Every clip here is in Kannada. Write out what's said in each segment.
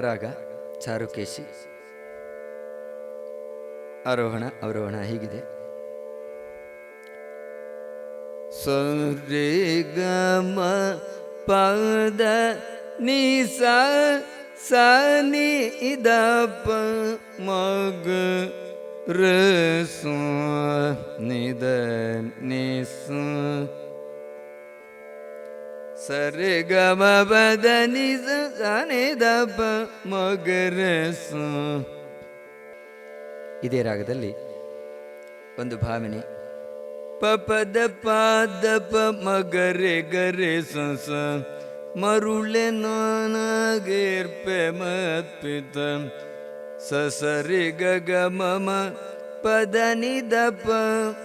ರಾಗ, ಚಾರುಕೇಶಿ, ಆರೋಹಣ, ಅವರೋಹಣ ಹೀಗಿದೆ. ಸರಿ ಗಮ ಪದ ನಿ ಸ ಸ ನಿ ಇದ ಪ ಮಗ ರ ಸು ನಿದ ನಿ ಸರಿ ಗಮ ಪದ ನಿ ಸ ಸ ನಿ ದ ಪ ಮಗ ರ ಸು ಇದೇ ರಾಗದಲ್ಲಿ ಒಂದು ಭಾವನೆ ಪಪದ ಪಾದ ಪ ಮಗರೆ ಗರೆ ಸಂಸ, ಮರುಳೆ ನಾನಾಗೇರ್ಪೆ ಮತ್ಪಿತ. ಸಸರಿ ಗಗ ಮಮ ಪದ ನಿದ ಪ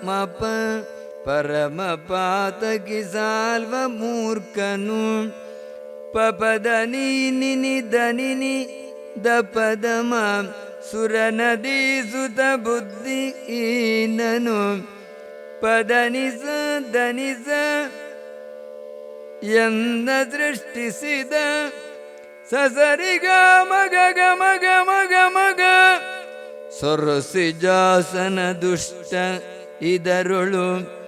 ಮಪ ಪರಮ ಪಾತಕಿ ಸಾಲ್ವ ಮೂರ್ಖನು ಪಪದ ನೀನಿ ದನಿನಿ ನಿನಿ ದ ಪದ ಮ ಸುರ ನದಿ ಸುತ ಬುದ್ಧಿ ಈನನು ಪದನಿಸ ದನಿಸ ಎಂದ ಸೃಷ್ಟಿಸಿದ. ಸಸರಿಗ ಮಗ ಮಗ ಗ ಸೊರಸಿ ಜಾಸನ ದುಷ್ಟ ಇದರುಳು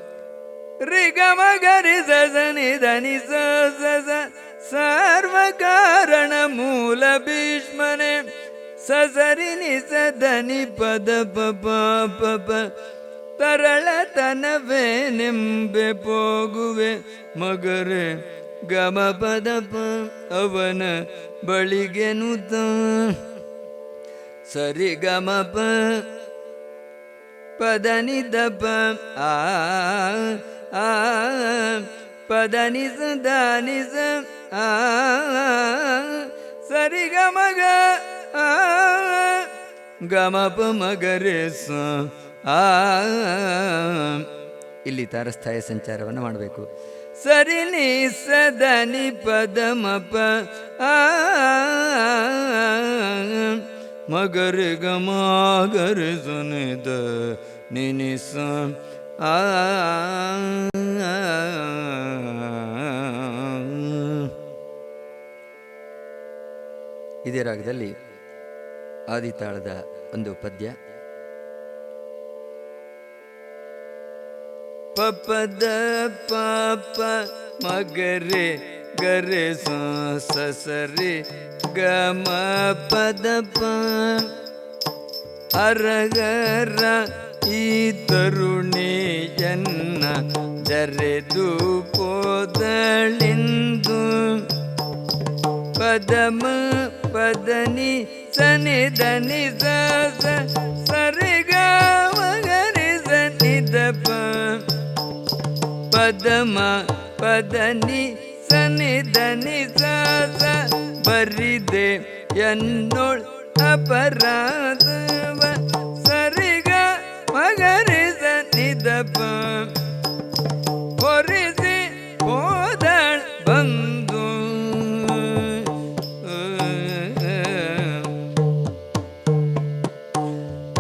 ಗರಿ ಸಸನಿ ಧನಿ ಸಸ ಸರ್ವ ಕಾರಣ ಮೂಲ ಭೀಷ್ಮನೆ ಸಸರಿ ನಿಸ ಧನಿ ಪದ ಪಪ ಪಪ ತರಳತನವೇ ನಿಂಬೆ ಪೋಗುವೆ ಮಗರೆ ಗಮ ಪದ ಪ ಅವನ ಬಳಿಗೆ ನುತ ಸರಿ ಗಮ ಪದ ನಿದ ಪ ಆ ಆ, ಪದ ನಿಸ ದ ನಿಸ ಆ, ಸರಿ ಗಮ ಗ, ಆ ಗಮ ಪ ಮಗರೆ ಆ. ಇಲ್ಲಿ ತಾರಸ್ಥಾಯ ಸಂಚಾರವನ್ನು ಮಾಡಬೇಕು. ಸರಿ ನಿ ಸದನಿ ಪದ ಮಪ ಆ. ಮಗರ ಗಮಗರ ಸುನಿದ ನಿನಿಸ ಇದೇ ರಾಗದಲ್ಲಿ ಆದಿತಾಳದ ಒಂದು ಪದ್ಯ. ಪಪದ ಪಾಪ ಮಗರೆ ಗರೆ ಸಸರೆ ಗಮ ಪದ ಪ. ಅರಗರ ಈ ತರುಣಿಯನ್ನ ಜರೆದು ಪೋದಳಿಂದು ಪದಮ ಪದನಿ ಸನಿ ಧನಿ ಸ ಸರಿ ಸನಿ ದಪ ಪದಮ ಪದನಿ ಸನಿ ಧನಿ ಸ ಬರಿದೆ ಎನ್ನೋಳ್ ಅಪರಾಧವ. ಸರಿಗ ಮಗರಿ ಸನಿ ದಪ ಹೊರಿಸಿ ಹೋದಳ್ ಬಂದು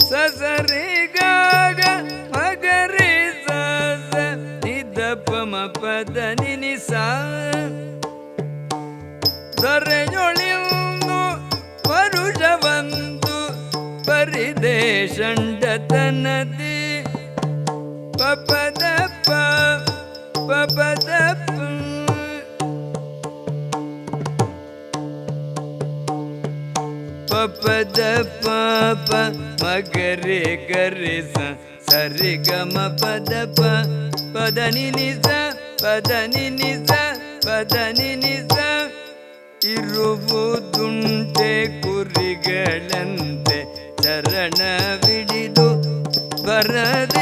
ಸಸರಿ ಗಾಗ ಮಗರಿ ಸಸ ನಿದಪ ಮ ಪದ ನಿನಿ ಸಾ ದೊರೆಯೊಳಿಂದು ಪರುಷವಂದು ಪರಿದೇಶಂಡತನದಿ ಪಪದಪ್ಪ ಪಪದಪ್ಪ. ಪಪದ ಪಾಪ ಮಗರೆ ಗರೆ ಸ ಸರಿ ಗಮ ಪದ ಪ ಪದ ನಿನಿಸ ಪದ ನಿನಿಸ ಪದ ನಿನಿಸ ಇರುವುದುಂಟೆ ಕುರಿಗಳಂತೆ ಶರಣ ಬಿಡಿದು ಬರದೆ